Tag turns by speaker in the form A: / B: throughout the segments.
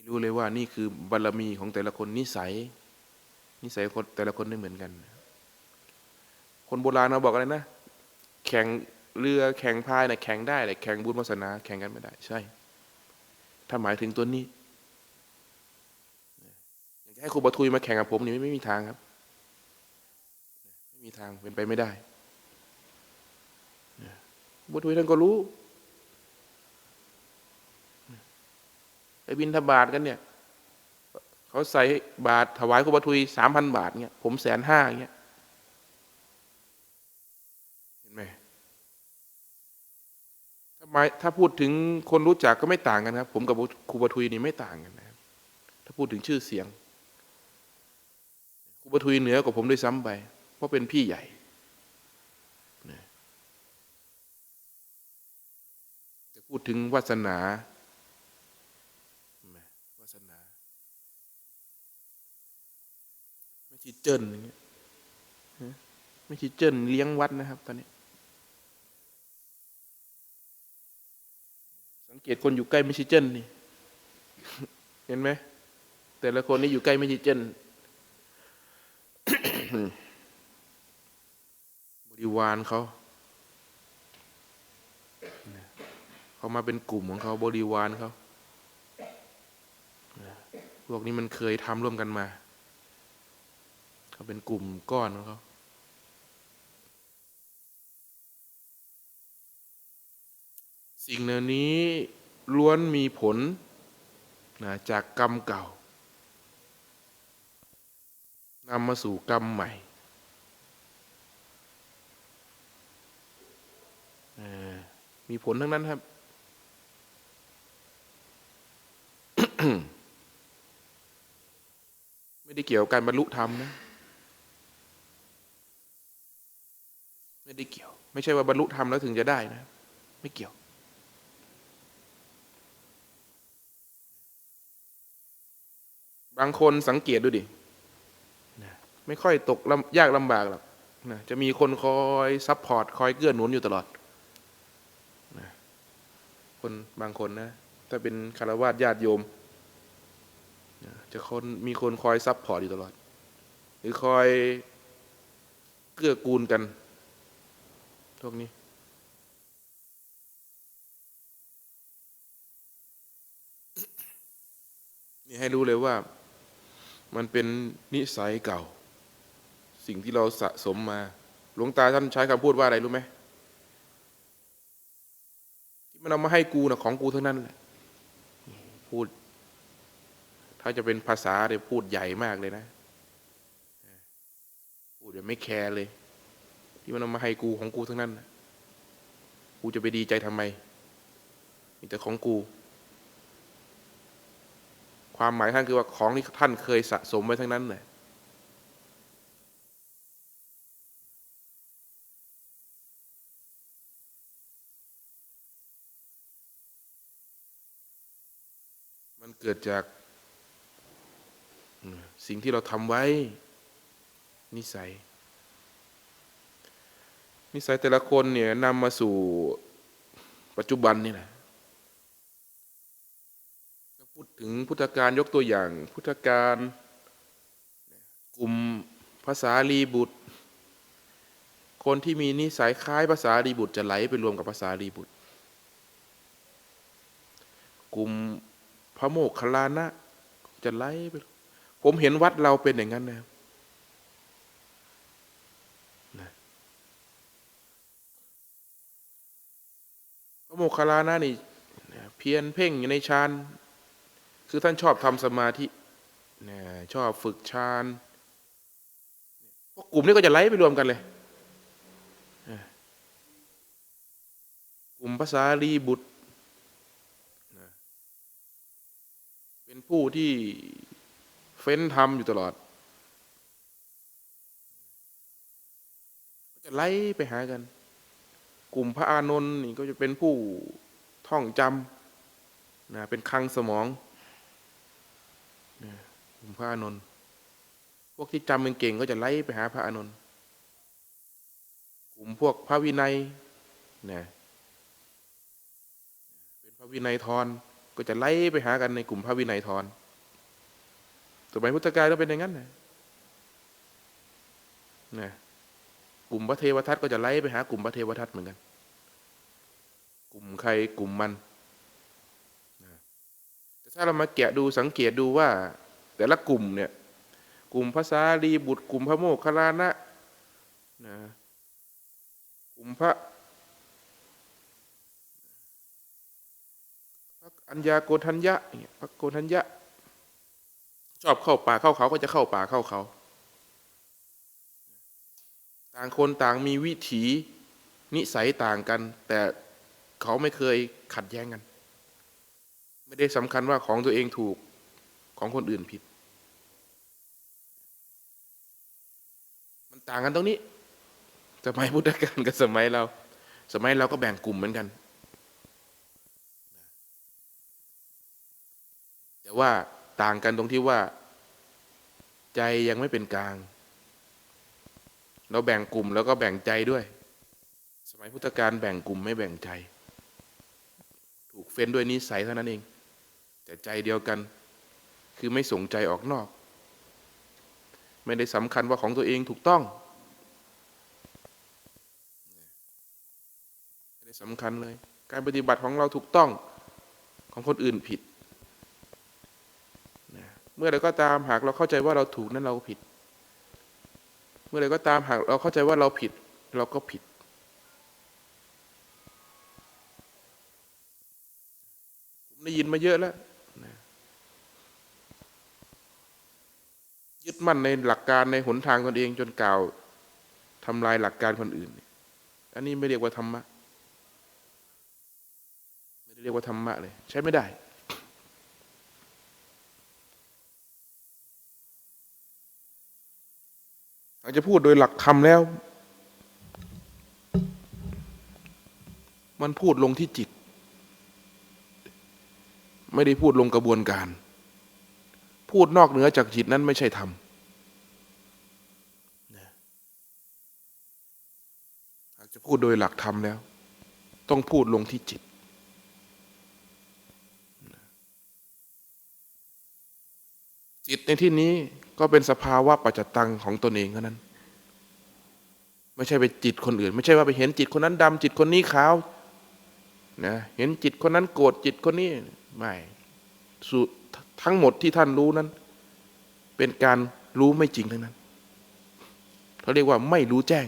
A: ให้รู้เลยว่านี่คือบารมีของแต่ละคนนิสัย นิสัยคนแต่ละคนไม่เหมือนกัน คนโบราณเราบอกอะไรนะ แข่งเรือแข่งพายนะแข่งได้แต่แข่งบุญวาสนา แข่งกันไม่ได้ใช่ ถ้าหมายถึงตัวนี้อยากจะให้ครูบาทุยมาแข่งกับผมนี่ไม่มีทางครับ ไม่มีทางเป็นไปไม่ได้บาทุยท่านก็รู้ไป บินทบาทกันเนี่ยเขาใส่บาทถวายครูบาทุยสามพันบาทเนี่ยผมแสนห้าเงี้ยเห็นไหมถ้าหมถ้าพูดถึงคนรู้จักก็ไม่ต่างกันครับ ผมกับครูบาทุยนี่ไม่ต่างกันนะถ้าพูดถึงชื่อเสียงครูบาทุยเหนือกว่าผมด้วยซ้ำไป เพราะเป็นพี่ใหญ่จะพูดถึงวาสนาเห็นไหมวาสนา ไม่ใช่เจิ้นอย่างเงี้ยไม่ช่เจิ้นเลี้ยงวัดนะครับ ตอนนี้ สังเกตคนอยู่ใกล้ไม่ช่เจิ้นนี่ เห็นไหมแต่ละคนนี่อยู่ใกล้ไม่ช่เจิ้นบริวารเขาเขามาเป็นกลุ่มของเขาบริวารเขาพวกนี้มันเคยทำร่วมกันมา เขาเป็นกลุ่มก้อนของเขาสิ่งเหล่านี้ล้วนมีผลนะจากกรรมเก่านำมาสู่กรรมใหม่มีผลทั้งนั้นครับไม่ได้เกี่ยวกับการบรรลุธรรมนะ ไม่ ไม่ใช่ว่าบรรลุธรรมแล้วถึงจะได้นะ ไม่เกี่ยว บางคนสังเกตดูดิไม่ค่อยตกยากลำบากหรอกนะจะมีคนคอยซัพพอร์ตคอยเกื้อหนุนอยู่ตลอดนะคนบางคนนะ ถ้าเป็นคารวะญาติโยมนะจะคนมีคนคอยซัพพอร์ตอยู่ตลอด หรือคอยเกื้อกูลกัน พวกนี้นี่ให้รู้เลยว่า มันเป็นนิสัยเก่า สิ่งที่เราสะสมมา หลวงตาท่านใช้คำพูดว่าอะไรรู้ไหมที่มันเอามาให้กูนะของกูเท่านั้นแหละพูด ถ้าจะเป็นภาษาเนี่ยพูดใหญ่มากเลยนะ พูดแบบไม่แคร์เลย ที่มันเอามาให้กูของกูทั้งนั้น กูจะไปดีใจทำไมมีแต่ของกู ความหมายท่านคือว่าของที่ท่านเคยสะสมไว้ทั้งนั้นแหละมันเกิดจากสิ่งที่เราทำไว้ นิสัย นิสัยแต่ละคนเนี่ยนำมาสู่ปัจจุบันนี่แหละพูดถึงพุทธการยกตัวอย่าง พุทธการกลุ่มภาษาลีบุตร คนที่มีนิสัยคล้ายภาษาลีบุตรจะไหลไปรวมกับภาษาลีบุตร กลุ่มพระโมคคัลลานะจะไหลไป ผมเห็นวัดเราเป็นอย่างนั้นนะครับ ระโมคคัลลานะนี่เพียรเพ่งอยู่ในฌานคือท่านชอบทำสมาธิชอบฝึกฌานพวกกลุ่มนี้ก็จะไล่ไปรวมกันเลยกลุ่มภาษาลีบุตร เป็นผู้ที่เฟ้นทำอยู่ตลอดก็จะไล่ไปหากัน กลุ่มพระอานนท์นี่ก็จะเป็นผู้ท่องจำนะเป็นคลังสมองนะกลุ่มพระอานนท์พวกที่จำเก่งก็จะไล่ไปหาพระอานนท์กลุ่มพวกพระวินัยนะเป็นพระวินัยทรก็ก็จะไล่ไปหากันในกลุ่มพระวินัยทรสมัยพุทธกาลก็เป็นอย่างนั้นนะนะ กลุ่มพระเทวทัตก็จะไล่ไปหากลุ่มพระเทวทัตเหมือนกัน กลุ่มใครกลุ่มมันแต่ถ้าเรามาแกะดูสังเกตดูว่า แต่ละกลุ่มเนี่ยกลุ่มภาษาลีบุตร กลุ่มพระโมคคัลลานะนะกลุ่มพระพระอัญญาโกทัญญะพระโกทัญญะชอบเข้าป่าเข้าเขาก็จะเข้าป่าเข้าเขา ต่างคนต่างมีวิถีนิสัยต่างกัน แต่เขาไม่เคยขัดแย้งกัน ไม่ได้สำคัญว่าของตัวเองถูกของคนอื่นผิด มันต่างกันตรงนี้สมัยพุทธกาลกับสมัยเรา สมัยเราก็แบ่งกลุ่มเหมือนกัน แต่ว่าต่างกันตรงที่ว่า ใจยังไม่เป็นกลาง เราแบ่งกลุ่มแล้วก็แบ่งใจด้วย สมัยพุทธกาลแบ่งกลุ่มไม่แบ่งใจ ถูกเฟ้นด้วยนิสัยเท่านั้นเอง แต่ใจเดียวกัน คือไม่สงใจออกนอก ไม่ได้สำคัญว่าของตัวเองถูกต้องไม่ได้สำคัญเลย การปฏิบัติของเราถูกต้องของคนอื่นผิด เมื่อใดก็ตามหากเราเข้าใจว่าเราถูกนั้นเราผิด เมื่อใดก็ตามหากเราเข้าใจว่าเราผิด เราก็ผิด ผมได้ยินมาเยอะแล้วยึดมั่นในหลักการในหนทางตนเองจนกล่าวทำลายหลักการคนอื่น อันนี้ไม่เรียกว่าธรรมะ ไม่ได้เรียกว่าธรรมะเลย ใช้ไม่ได้ อาจจะพูดโดยหลักธรรมแล้ว มันพูดลงที่จิต ไม่ได้พูดลงกระบวนการ พูดนอกเหนือจากจิตนั้นไม่ใช่ธรรมอาจจะพูดโดยหลักธรรมแล้ว ต้องพูดลงที่จิตจิตในที่นี้ ก็เป็นสภาวะปัจจตังของตนเองเท่านั้น ไม่ใช่ไปจิตคนอื่น ไม่ใช่ว่าไปเห็นจิตคนนั้นดำจิตคนนี้ขาวนะเห็นจิตคนนั้นโกรธจิตคนนี้ไม่สุทั้งหมดที่ท่านรู้นั้น เป็นการรู้ไม่จริงทั้งนั้นเขาเรียกว่าไม่รู้แจ้ง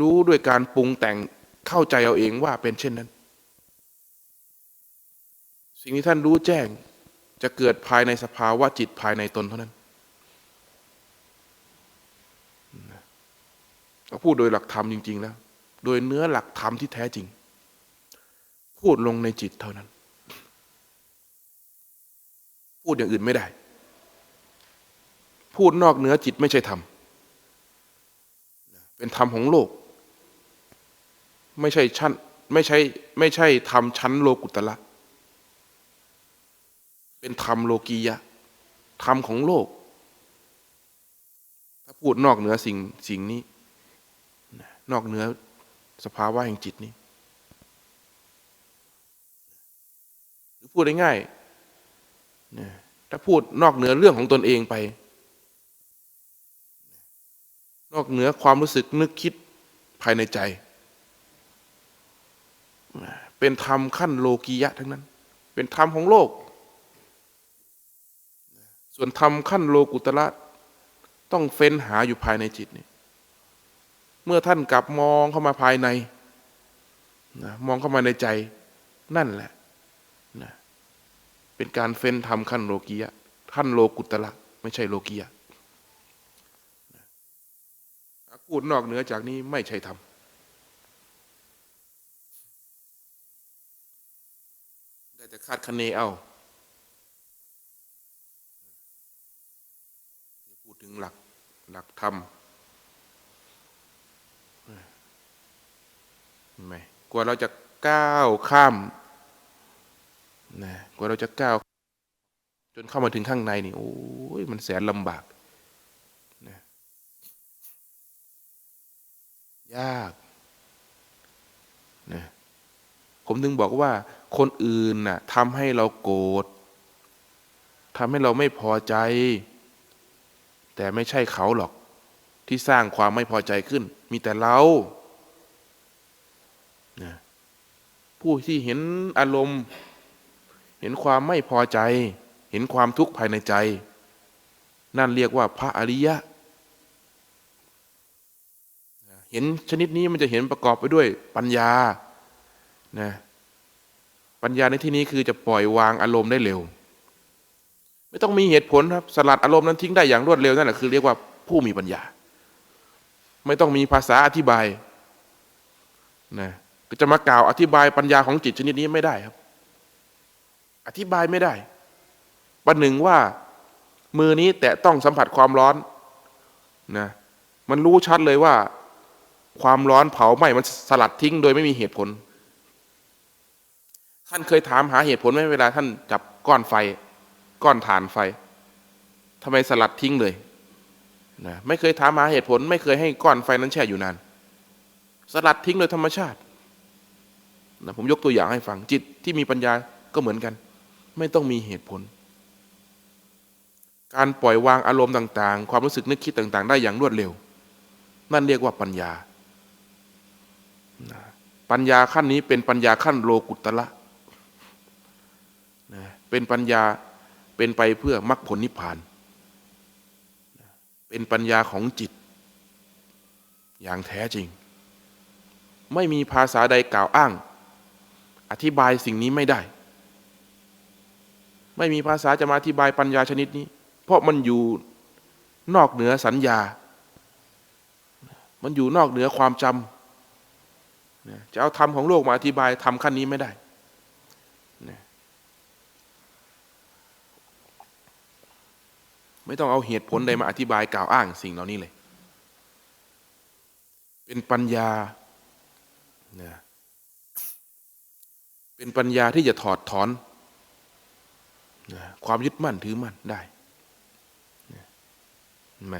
A: รู้ด้วยการปรุงแต่งเข้าใจเอาเองว่าเป็นเช่นนั้น สิ่งที่ท่านรู้แจ้งจะเกิดภายในสภาวะจิตภายในตนเท่านั้น เราพูดโดยหลักธรรมจริง ๆ แล้ว โดยเนื้อหลักธรรมที่แท้จริง พูดลงในจิตเท่านั้น พูดอย่างอื่นไม่ได้ พูดนอกเหนือจิตไม่ใช่ธรรมเป็นธรรมของโลก ไม่ใช่ชั้นไม่ใช่ไม่ใช่ธรรมชั้นโลกุตละเป็นธรรมโลกียะธรรมของโลก ถ้าพูดนอกเหนือสิ่งสิ่งนี้ นอกเหนือสภาวะแห่งจิตนี้หรือพูดง่ายๆถ้าพูดนอกเหนือเรื่องของตนเองไป นอกเหนือความรู้สึกนึกคิดภายในใจ เป็นธรรมขั้นโลกียะทั้งนั้น เป็นธรรมของโลก ส่วนธรรมขั้นโลกุตละต้องเฟ้นหาอยู่ภายในจิตนี่ เมื่อท่านกลับมองเข้ามาภายในนะมองเข้ามาในใจนั่นแหละนะเป็นการเฟ้นธรรมขั้นโลกียะขั้นโลกุตละไม่ใช่โลกียะนะพูดนอกเหนือจากนี้ไม่ใช่ธรรมได้แต่คาดคะเนเอาพูดถึงหลักหลักธรรม ไหมกว่าเราจะก้าวข้ามนะกว่าเราจะก้าว จนเข้ามาถึงข้างในนี่โอ้ยมันแสนลำบากนะยากนะผมถึงบอกว่าคนอื่นน่ะทำให้เราโกรธทำให้เราไม่พอใจ แต่ไม่ใช่เขาหรอกที่สร้างความไม่พอใจขึ้น มีแต่เรานะ ผู้ที่เห็นอารมณ์ เห็นความไม่พอใจ เห็นความทุกข์ภายในใจ นั่นเรียกว่าพระอริยะ เห็นชนิดนี้มันจะเห็นประกอบไปด้วยปัญญานะปัญญาในที่นี้คือจะปล่อยวางอารมณ์ได้เร็ว ไม่ต้องมีเหตุผลครับสลัดอารมณ์นั้นทิ้งได้อย่างรวดเร็วนั่นแหละคือเรียกว่าผู้มีปัญญา ไม่ต้องมีภาษาอธิบายนะ จะมากล่าวอธิบายปัญญาของจิตชนิดนี้ไม่ได้ครับ อธิบายไม่ได้ประหนึ่งว่ามือนี้แตะต้องสัมผัสความร้อนนะมันรู้ชัดเลยว่า ความร้อนเผาไหม้มันสลัดทิ้งโดยไม่มีเหตุผล ท่านเคยถามหาเหตุผลไหมเวลาท่านจับก้อนไฟ ก้อนถ่านไฟทำไมสลัดทิ้งเลยนะไม่เคยถามหาเหตุผล ไม่เคยให้ก้อนไฟนั้นแช่อยู่นาน สลัดทิ้งโดยธรรมชาติ นะผมยกตัวอย่างให้ฟังจิตที่มีปัญญาก็เหมือนกัน ไม่ต้องมีเหตุผล การปล่อยวางอารมณ์ต่าง ๆ ความรู้สึกนึกคิดต่าง ๆ ได้อย่างรวดเร็ว นั่นเรียกว่าปัญญา ปัญญาขั้นนี้เป็นปัญญาขั้นโลกุตละนะเป็นปัญญาเป็นไปเพื่อมรรคผลนิพพาน เป็นปัญญาของจิต อย่างแท้จริง ไม่มีภาษาใดกล่าวอ้าง อธิบายสิ่งนี้ไม่ได้ ไม่มีภาษาจะมาอธิบายปัญญาชนิดนี้ เพราะมันอยู่นอกเหนือสัญญา มันอยู่นอกเหนือความจำจะเอาธรรมของโลกมาอธิบายธรรมขั้นนี้ไม่ได้ไม่ต้องเอาเหตุผลใดมาอธิบายกล่าวอ้างสิ่งเหล่านี้เลย เป็นปัญญา เป็นปัญญาที่จะถอดถอนความยึดมั่นถือมั่นได้เห็นไหม